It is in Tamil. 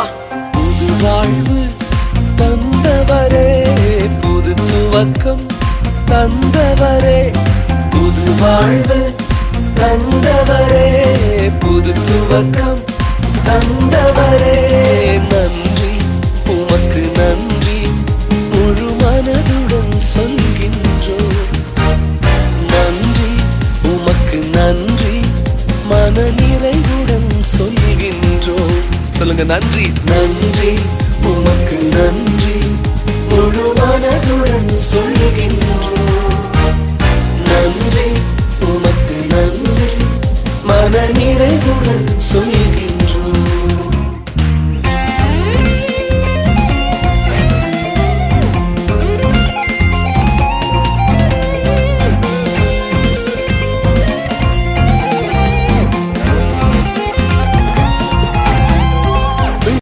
சொல்லுமா புது வாழ்வு தந்தவரே புது துவக்கம் தந்தவரே. புது வாழ்வு தந்தவரே புது துவக்கம் தந்தவரே. நன்றி உமக்கு நன்றி. முழு மனதுடன் சொல்கின்றோம். நன்றி உமக்கு நன்றி. மன நிறைவுடன் சொல்கின்ற சொல்லுங்க நன்றி. நன்றி உமக்கு நன்றி. முழு மனதுடன் சொல்லுகின்றோம். நன்றி உமக்கு நன்றி. மன நிறைவுடன் சொல்கின்றோம்